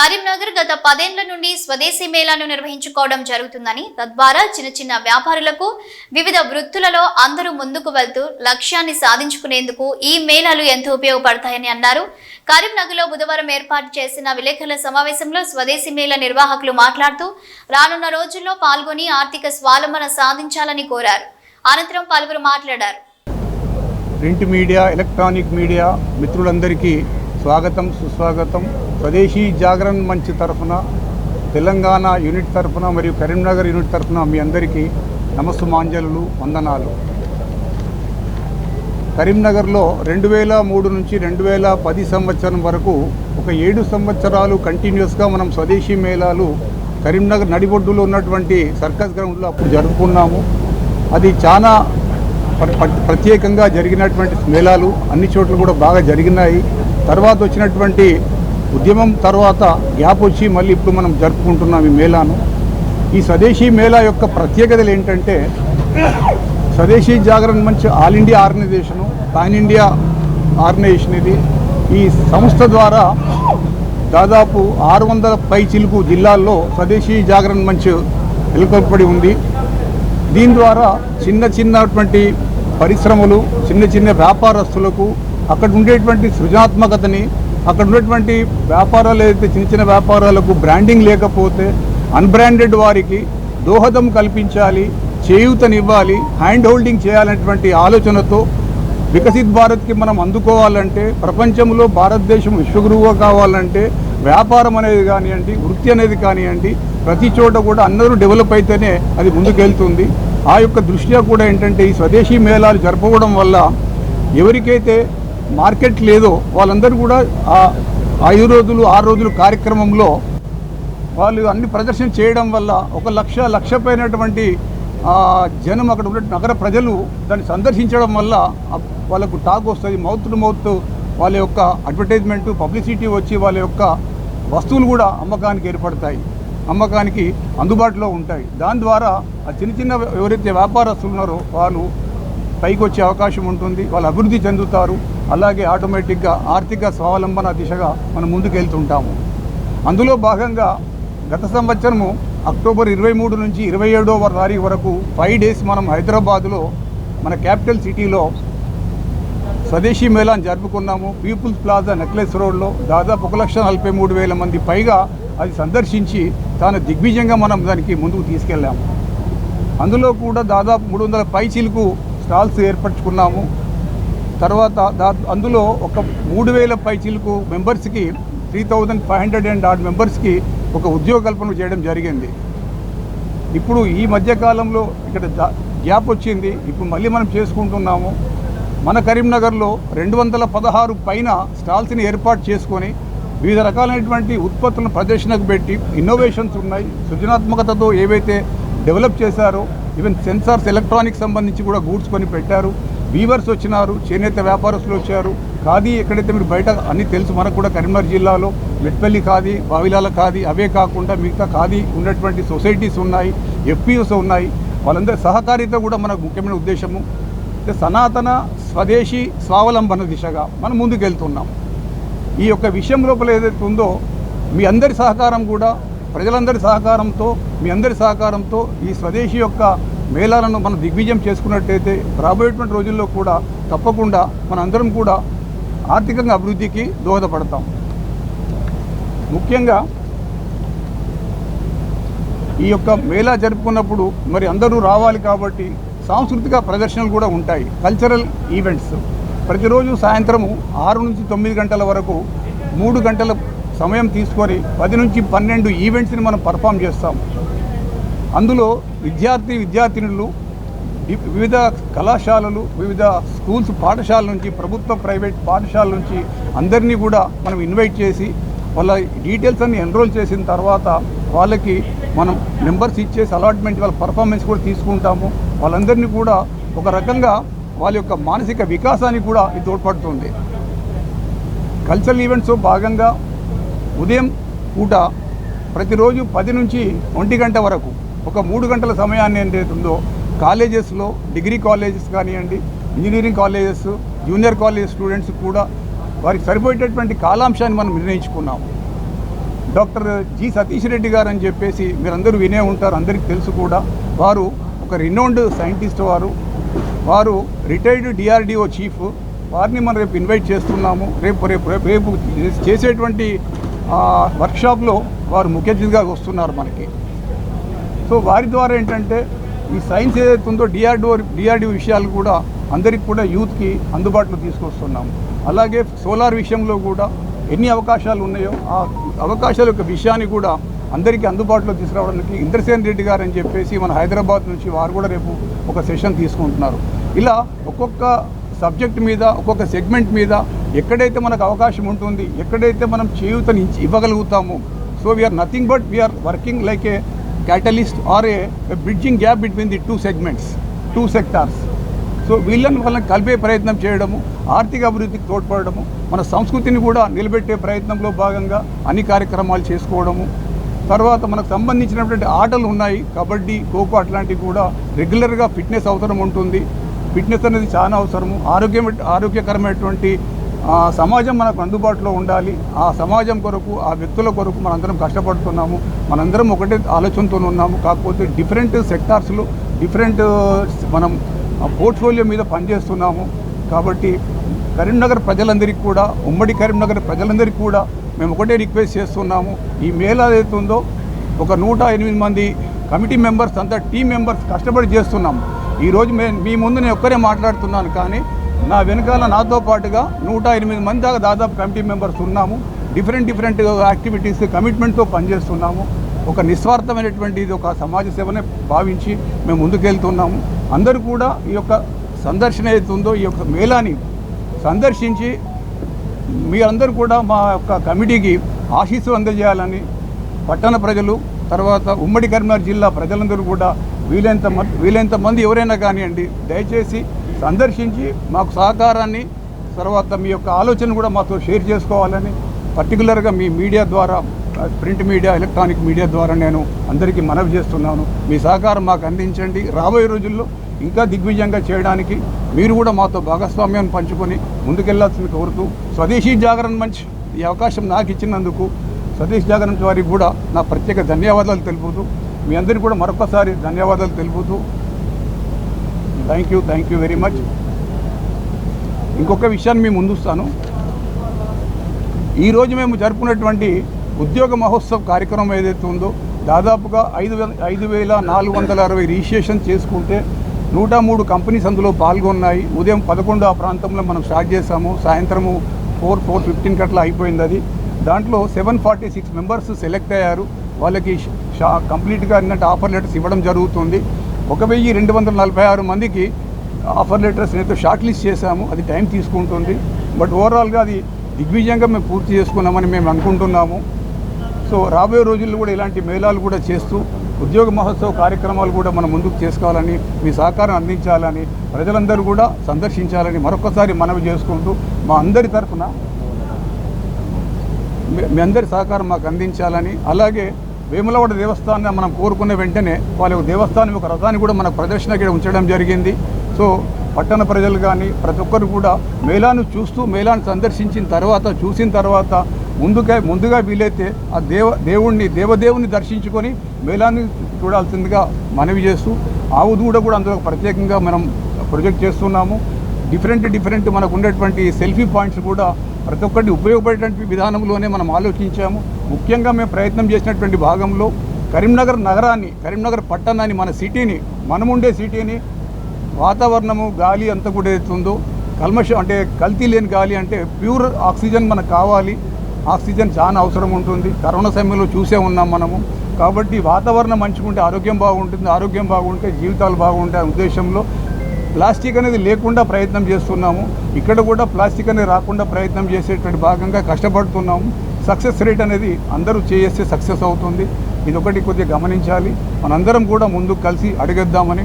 కరీంనగర్ గత పదేళ్ళ నుండి స్వదేశీ మేళాను నిర్వహించుకోవడం జరుగుతుందని తద్వారా చిన్న చిన్న వ్యాపారులకు వివిధ వృత్తులలో అందరూ ముందుకు వెళ్తూ లక్ష్యాన్ని సాధించుకునేందుకు ఈ మేళాలు ఎంతో ఉపయోగపడతాయని అన్నారు. కరీంనగర్లో బుధవారం ఏర్పాటు చేసిన విలేకరుల సమావేశంలో స్వదేశీ మేళా నిర్వాహకులు మాట్లాడుతూ రానున్న రోజుల్లో పాల్గొని ఆర్థిక స్వావలంబన సాధించాలని కోరారు. అనంతరం పలువురు మాట్లాడారు. ప్రింట్ మీడియా ఎలక్ట్రానిక్ మీడియా మిత్రులందరికీ స్వాగతం సుస్వాగతం. స్వదేశీ జాగరణ్ మంచ్ తరఫున తెలంగాణ యూనిట్ తరఫున మరియు కరీంనగర్ యూనిట్ తరఫున మీ అందరికీ నమస్సుమాంజలు వందనాలు. కరీంనగర్లో రెండు వేల మూడు నుంచి రెండు వేల పది సంవత్సరం వరకు ఒక ఏడు సంవత్సరాలు కంటిన్యూస్గా మనం స్వదేశీ మేళాలు కరీంనగర్ నడిబొడ్డులో ఉన్నటువంటి సర్కస్ గ్రౌండ్లో అప్పుడు జరుపుకున్నాము. అది చాలా ప్రత్యేకంగా జరిగినటువంటి మేళాలు అన్ని చోట్ల కూడా బాగా జరిగినాయి. తర్వాత వచ్చినటువంటి ఉద్యమం తర్వాత గ్యాప్ వచ్చి మళ్ళీ ఇప్పుడు మనం జరుపుకుంటున్నాం ఈ మేళాను. ఈ స్వదేశీ మేళా యొక్క ప్రత్యేకతలు ఏంటంటే స్వదేశీ జాగరణ మంచి all India organisation pan India organisation ఇది. ఈ సంస్థ ద్వారా దాదాపు ఆరు వందల పై చిలుకు జిల్లాల్లో స్వదేశీ జాగరణ మంచ్ నెలకొల్పడి ఉంది. దీని ద్వారా చిన్న చిన్నటువంటి పరిశ్రమలు చిన్న చిన్న వ్యాపారస్తులకు అక్కడ ఉండేటువంటి సృజనాత్మకతని అక్కడ ఉన్నటువంటి వ్యాపారాలు ఏదైతే చిన్న చిన్న వ్యాపారాలకు బ్రాండింగ్ లేకపోతే అన్బ్రాండెడ్ వారికి దోహదం కల్పించాలి చేయూతనివ్వాలి హ్యాండ్ హోల్డింగ్ చేయాలనేటువంటి ఆలోచనతో వికసిత్ భారత్కి మనం అందుకోవాలంటే ప్రపంచంలో భారతదేశం విశ్వగురువుగా కావాలంటే వ్యాపారం అనేది కానివ్వండి వృత్తి అనేది కానివ్వండి ప్రతి చోట కూడా అందరూ డెవలప్ అయితేనే అది ముందుకెళ్తుంది. ఆ యొక్క దృష్ట్యా కూడా ఏంటంటే ఈ స్వదేశీ మేళాలు జరపడం వల్ల ఎవరికైతే మార్కెట్ లేదో వాళ్ళందరూ కూడా ఆ ఐదు రోజులు ఆరు రోజులు కార్యక్రమంలో వాళ్ళు అన్ని ప్రదర్శన చేయడం వల్ల ఒక లక్ష లక్ష పైనటువంటి జనం అక్కడ ఉన్న నగర ప్రజలు దాన్ని సందర్శించడం వల్ల వాళ్ళకు టాక్ వస్తుంది మౌత్ టు మౌత్ వాళ్ళ యొక్క అడ్వర్టైజ్మెంట్ పబ్లిసిటీ వచ్చి వాళ్ళ యొక్క వస్తువులు కూడా అమ్మకానికి ఏర్పడతాయి అమ్మకానికి అందుబాటులో ఉంటాయి. దాని ద్వారా ఆ చిన్న చిన్న ఎవరైతే వ్యాపారస్తులు ఉన్నారో వాళ్ళు పైకి వచ్చే అవకాశం ఉంటుంది వాళ్ళు అభివృద్ధి చెందుతారు. అలాగే ఆటోమేటిక్గా ఆర్థిక స్వావలంబన దిశగా మనం ముందుకెళ్తుంటాము. అందులో భాగంగా గత సంవత్సరము అక్టోబర్ ఇరవై మూడు నుంచి ఇరవై ఏడవ తారీఖు వరకు ఫైవ్ డేస్ మనం హైదరాబాదులో మన క్యాపిటల్ సిటీలో స్వదేశీ మేళాను జరుపుకున్నాము. పీపుల్స్ ప్లాజా నెక్లెస్ రోడ్లో దాదాపు ఒక లక్ష నలభై మూడు వేల మంది పైగా అది సందర్శించి తాను దిగ్విజయంగా మనం దానికి ముందుకు తీసుకెళ్ళాము. అందులో కూడా దాదాపు మూడు వందల పై చిలుకు స్టాల్స్ ఏర్పరచుకున్నాము. తర్వాత దా అందులో ఒక మూడు వేల పై చిలుకు మెంబర్స్కి three thousand five hundred and odd మెంబర్స్కి ఒక ఉద్యోగ కల్పన చేయడం జరిగింది. ఇప్పుడు ఈ మధ్యకాలంలో ఇక్కడ గ్యాప్ వచ్చింది. ఇప్పుడు మళ్ళీ మనం చేసుకుంటున్నాము. మన కరీంనగర్లో రెండు వందల పదహారు పైన స్టాల్స్ని ఏర్పాటు చేసుకొని వివిధ రకాలైనటువంటి ఉత్పత్తులను ప్రదర్శనకు పెట్టి ఇన్నోవేషన్స్ ఉన్నాయి. సృజనాత్మకతతో ఏవైతే డెవలప్ చేశారో ఈవెన్ సెన్సార్స్ ఎలక్ట్రానిక్స్ సంబంధించి కూడా గూడ్స్ కొని పెట్టారు. వీవర్స్ వచ్చినారు చేనేత వ్యాపారస్తులు వచ్చారు. ఖాదీ ఎక్కడైతే మీరు బయట అన్ని తెలుసు మనకు కూడా కరీంనగర్ జిల్లాలో మెట్పల్లి ఖాదీ బావిలాల ఖాదీ అవే కాకుండా మిగతా ఖాదీ ఉన్నటువంటి సొసైటీస్ ఉన్నాయి ఎఫ్పిఓస్ ఉన్నాయి. వాళ్ళందరి సహకారిత కూడా మనకు ముఖ్యమైన ఉద్దేశము. అంటే సనాతన స్వదేశీ స్వావలంబన దిశగా మనం ముందుకెళ్తున్నాం. ఈ యొక్క విషయం లోపల ఏదైతే ఉందో మీ అందరి సహకారం కూడా ప్రజలందరి సహకారంతో మీ అందరి సహకారంతో ఈ స్వదేశీ యొక్క మేళాలను మనం దిగ్విజయం చేసుకున్నట్టయితే రాబోయేటువంటి రోజుల్లో కూడా తప్పకుండా మనందరం కూడా ఆర్థికంగా అభివృద్ధికి దోహదపడతాం. ముఖ్యంగా ఈ యొక్క మేళా జరుపుకున్నప్పుడు మరి అందరూ రావాలి కాబట్టి సాంస్కృతిక ప్రదర్శనలు కూడా ఉంటాయి. Cultural events. ప్రతిరోజు సాయంత్రము ఆరు నుంచి తొమ్మిది గంటల వరకు మూడు గంటల సమయం తీసుకొని పది నుంచి పన్నెండు ఈవెంట్స్ని మనం పర్ఫామ్ చేస్తాం. అందులో విద్యార్థి విద్యార్థినులు వివిధ కళాశాలలు వివిధ స్కూల్స్ పాఠశాల నుంచి ప్రభుత్వ ప్రైవేట్ పాఠశాల నుంచి అందరినీ కూడా మనం ఇన్వైట్ చేసి వాళ్ళ డీటెయిల్స్ అన్ని ఎన్రోల్ చేసిన తర్వాత వాళ్ళకి మనం నెంబర్స్ ఇచ్చేసి అలాట్మెంట్ వాళ్ళ పర్ఫార్మెన్స్ కూడా తీసుకుంటాము. వాళ్ళందరినీ కూడా ఒక రకంగా వాళ్ళ యొక్క మానసిక వికాసానికి కూడా ఇది తోడ్పడుతుంది. కల్చరల్ ఈవెంట్స్ భాగంగా ఉదయం పూట ప్రతిరోజు పది నుంచి ఒంటి గంట వరకు ఒక మూడు గంటల సమయాన్ని ఏదైతే ఉందో కాలేజెస్లో డిగ్రీ కాలేజెస్ కానివ్వండి engineering colleges junior college students కూడా వారికి సరిపోయేటటువంటి కాలాంశాన్ని మనం నిర్ణయించుకున్నాము. డాక్టర్ జి సతీష్ రెడ్డి గారు అని చెప్పేసి మీరందరూ వినే ఉంటారు అందరికీ తెలుసు కూడా. వారు ఒక రినౌండ్ సైంటిస్ట్ వారు. వారు రిటైర్డ్ డిఆర్డిఓ చీఫ్ వారిని మనం రేపు ఇన్వైట్ చేస్తున్నాము. రేపు రేపు రేపు రేపు చేసేటువంటి వర్క్షాప్లో వారు ముఖ్య అతిథిగా వస్తున్నారు మనకి. సో వారి ద్వారా ఏంటంటే ఈ సైన్స్ ఏదైతే ఉందో డిఆర్డిఓ డిఆర్డిఓ విషయాలు కూడా అందరికి కూడా యూత్కి అందుబాటులో తీసుకొస్తున్నాము అలాగే సోలార్ విషయంలో కూడా ఎన్ని అవకాశాలు ఉన్నాయో ఆ అవకాశాల యొక్క విషయాన్ని కూడా అందరికీ అందుబాటులో తీసుకురావడానికి ఇంద్రసేన్ రెడ్డి గారు అని చెప్పేసి మన హైదరాబాద్ నుంచి వారు కూడా రేపు ఒక సెషన్ తీసుకుంటున్నారు. ఇలా ఒక్కొక్క సబ్జెక్ట్ మీద ఒక్కొక్క సెగ్మెంట్ మీద ఎక్కడైతే మనకు అవకాశం ఉంటుంది ఎక్కడైతే మనం చేయూతని ఇవ్వగలుగుతామో so we are nothing but we are working like a catalyst or a bridging gap between the two segments two sectors so వీళ్ళని వాళ్ళని కలిపే ప్రయత్నం చేయడము ఆర్థిక అభివృద్ధికి తోడ్పడము మన సంస్కృతిని కూడా నిలబెట్టే ప్రయత్నంలో భాగంగా అన్ని కార్యక్రమాలు చేసుకోవడము. తర్వాత మనకు సంబంధించినటువంటి ఆటలు ఉన్నాయి కబడ్డీ ఖోఖో అట్లాంటివి కూడా రెగ్యులర్గా ఫిట్నెస్ అవసరం ఉంటుంది. ఫిట్నెస్ అనేది చాలా అవసరము. ఆరోగ్యం ఆరోగ్యకరమైనటువంటి ఆ, సమాజం మనకు అందుబాటులో ఉండాలి. ఆ సమాజం కొరకు ఆ వ్యక్తుల కొరకు మనందరం కష్టపడుతున్నాము. మనందరం ఒకటే ఆలోచనతో ఉన్నాము. కాకపోతే డిఫరెంట్ సెక్టార్స్లో డిఫరెంట్ మనం పోర్ట్ఫోలియో మీద పనిచేస్తున్నాము. కాబట్టి కరీంనగర్ ప్రజలందరికీ కూడా ఉమ్మడి కరీంనగర్ ప్రజలందరికీ కూడా మేము ఒకటే రిక్వెస్ట్ చేస్తున్నాము. ఈ మేళ ఏదైతే ఉందో ఒక నూట ఎనిమిది మంది కమిటీ మెంబర్స్ అంతా టీం మెంబర్స్ కష్టపడి చేస్తున్నాం ఈరోజు మే మీ ముందు నేను ఒక్కరే మాట్లాడుతున్నాను కానీ నా వెనకాల నాతో పాటుగా నూట ఎనిమిది మంది దాకా దాదాపు కమిటీ మెంబర్స్ ఉన్నాము. డిఫరెంట్ డిఫరెంట్ యాక్టివిటీస్ కమిట్మెంట్తో పనిచేస్తున్నాము. ఒక నిస్వార్థమైనటువంటి ఇది ఒక సమాజ సేవనే భావించి మేము ముందుకెళ్తున్నాము. అందరూ కూడా ఈ యొక్క సందర్శన ఏదైతే ఉందో ఈ యొక్క మేళాని సందర్శించి మీ అందరూ కూడా మా యొక్క కమిటీకి ఆశీస్సులు అందజేయాలని పట్టణ ప్రజలు తర్వాత ఉమ్మడి కరీంనగర్ జిల్లా ప్రజలందరూ కూడా వీలైనంత మంది వీలైనంత మంది ఎవరైనా కానివ్వండి దయచేసి సందర్శించి మాకు సహకారాన్ని తర్వాత మీ యొక్క ఆలోచన కూడా మాతో షేర్ చేసుకోవాలని పర్టికులర్గా మీ మీడియా ద్వారా ప్రింట్ మీడియా ఎలక్ట్రానిక్ మీడియా ద్వారా నేను అందరికీ మనవి చేస్తున్నాను. మీ సహకారం మాకు అందించండి. రాబోయే రోజుల్లో ఇంకా దిగ్విజయంగా చేయడానికి మీరు కూడా మాతో భాగస్వామ్యాన్ని పంచుకొని ముందుకెళ్ళాల్సింది కోరుతూ స్వదేశీ జాగరణ మంచ్ ఈ అవకాశం నాకు ఇచ్చినందుకు స్వదేశీ జాగరణ వారికి కూడా నా ప్రత్యేక ధన్యవాదాలు తెలుపుతూ మీ అందరికీ కూడా మరొకసారి ధన్యవాదాలు తెలుపుతూ thank you thank you very much ఇంకొక విషయాన్ని మేము ముందుస్తాను. ఈరోజు మేము జరుపుకున్నటువంటి ఉద్యోగ మహోత్సవ్ కార్యక్రమం ఏదైతే ఉందో దాదాపుగా ఐదు వేల ఐదు వేల నాలుగు వందల అరవై రిజిస్ట్రేషన్ చేసుకుంటే నూట మూడు కంపెనీస్ అందులో పాల్గొన్నాయి. ఉదయం పదకొండు ఆ ప్రాంతంలో మనం స్టార్ట్ చేసాము సాయంత్రము ఫోర్ ఫోర్ ఫిఫ్టీన్ కట్లా అయిపోయింది అది. దాంట్లో seven forty six members select అయ్యారు. వాళ్ళకి షా కంప్లీట్గా అన్నట్టు ఆఫర్ లెటర్స్ ఇవ్వడం జరుగుతుంది. ఒక వెయ్యి రెండు వందల నలభై ఆరు మందికి ఆఫర్ లెటర్స్ అయితే షార్ట్ లిస్ట్ చేశాము. అది టైం తీసుకుంటుంది. బట్ ఓవరాల్గా అది దిగ్విజయంగా మేము పూర్తి చేసుకున్నామని మేము అనుకుంటున్నాము. సో రాబోయే రోజుల్లో కూడా ఇలాంటి మేళాలు కూడా చేస్తూ ఉద్యోగ మహోత్సవ కార్యక్రమాలు కూడా మనం ముందుకు చేసుకోవాలని మీ సహకారం అందించాలని ప్రజలందరూ కూడా సందర్శించాలని మరొకసారి మనవి చేసుకుంటూ మా అందరి తరఫున మీ- మీ అందరి సహకారం మాకు అందించాలని అలాగే వేములవాడ దేవస్థానాన్ని మనం కోరుకున్న వెంటనే వాళ్ళ దేవస్థానం యొక్క రథాన్ని కూడా మన ప్రదర్శన ఉంచడం జరిగింది. సో పట్టణ ప్రజలు కానీ ప్రతి ఒక్కరు కూడా మేళాను చూస్తూ మేళాను సందర్శించిన తర్వాత చూసిన తర్వాత ముందుగా ముందుగా వీలైతే ఆ దేవ దేవుణ్ణి దేవదేవుని దర్శించుకొని మేళాన్ని చూడాల్సిందిగా మనవి చేస్తూ ఆవు కూడా కూడా అందులో ప్రత్యేకంగా మనం ప్రొజెక్ట్ చేస్తున్నాము. డిఫరెంట్ డిఫరెంట్ మనకు ఉండేటువంటి సెల్ఫీ పాయింట్స్ కూడా ప్రతి ఒక్కటి ఉపయోగపడేటువంటి విధానంలోనే మనం ఆలోచించాము. ముఖ్యంగా మేము ప్రయత్నం చేసినటువంటి భాగంలో కరీంనగర్ నగరాన్ని కరీంనగర్ పట్టణాన్ని మన సిటీని మనముండే సిటీని వాతావరణము గాలి అంతా కూడా ఏదైతుందో కల్మషం అంటే కల్తీ లేని గాలి అంటే ప్యూర్ ఆక్సిజన్ మనకు కావాలి. ఆక్సిజన్ చాలా అవసరం ఉంటుంది. కరోనా సమయంలో చూసే ఉన్నాం మనము. కాబట్టి వాతావరణం మంచుకుంటే ఆరోగ్యం బాగుంటుంది ఆరోగ్యం బాగుంటే జీవితాలు బాగుంటాయి ఉద్దేశంలో ప్లాస్టిక్ అనేది లేకుండా ప్రయత్నం చేస్తున్నాము. ఇక్కడ కూడా ప్లాస్టిక్ అనేది రాకుండా ప్రయత్నం చేసేటువంటి భాగంగా కష్టపడుతున్నాము. సక్సెస్ రేట్ అనేది అందరూ చేస్తే సక్సెస్ అవుతుంది. ఇది ఒకటి కొద్దిగా గమనించాలి. మనందరం కూడా ముందుకు కలిసి అడిగేద్దామని.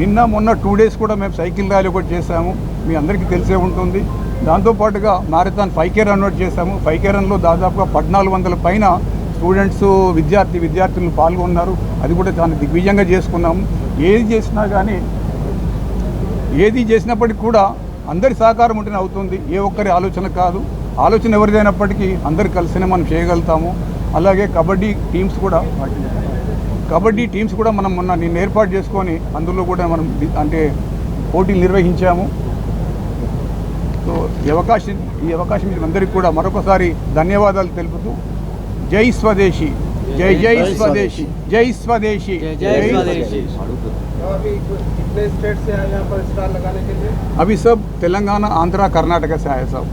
నిన్న మొన్న టూ డేస్ కూడా మేము సైకిల్ ర్యాలీ ఒకటి చేశాము. మీ అందరికీ తెలిసే ఉంటుంది. దాంతోపాటుగా మారథాన్ ఫైవ్ కే రన్ ఒకటి చేశాము. ఫైవ్ రన్లో దాదాపుగా పద్నాలుగు వందల పైన స్టూడెంట్స్ విద్యార్థి విద్యార్థులు పాల్గొన్నారు. అది కూడా దాన్ని దిగ్విజయంగా చేసుకున్నాము. ఏది చేసినా కానీ ఏది చేసినప్పటికీ కూడా అందరి సహకారం ఉంటేనే అవుతుంది. ఏ ఒక్కరి ఆలోచన కాదు. ఆలోచన ఎవరిదైనప్పటికీ అందరు కలిసినే మనం చేయగలుగుతాము. అలాగే కబడ్డీ టీమ్స్ కూడా కబడ్డీ టీమ్స్ కూడా మనం మొన్న నిన్న ఏర్పాటు చేసుకొని అందులో కూడా మనం అంటే పోటీలు నిర్వహించాము. సో ఈ అవకాశం ఈ అవకాశం మీరు అందరికీ కూడా మరొకసారి ధన్యవాదాలు తెలుపుతూ జై స్వదేశీ. జై జై స్వదేశీ జై స్వదేశీ जय स्वदेशी अभी कितने स्टेट से आए यहाँ पर स्टार लगाने के लिए अभी सब तेलंगाना आंध्रा कर्नाटक से आए सब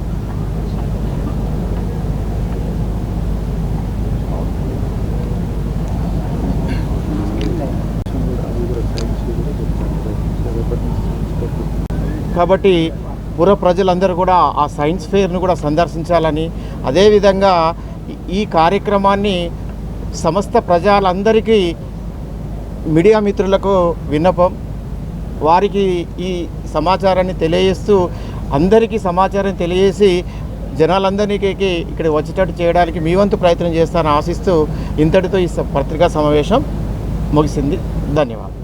కాబట్టి పుర ప్రజలందరూ కూడా ఆ సైన్స్ ఫెయిర్ను కూడా సందర్శించాలని అదేవిధంగా ఈ- ఈ కార్యక్రమాన్ని సమస్త ప్రజలందరికీ మీడియా మిత్రులకు విన్నపం. వారికి ఈ సమాచారాన్ని తెలియజేస్తూ అందరికీ సమాచారం తెలియజేసి జనాలందరికీ ఇక్కడ వచ్చేటట్టు చేయడానికి మీ వంతు ప్రయత్నం చేస్తానని ఆశిస్తూ ఇంతటితో ఈ స- పత్రికా సమావేశం ముగిసింది. ధన్యవాదాలు.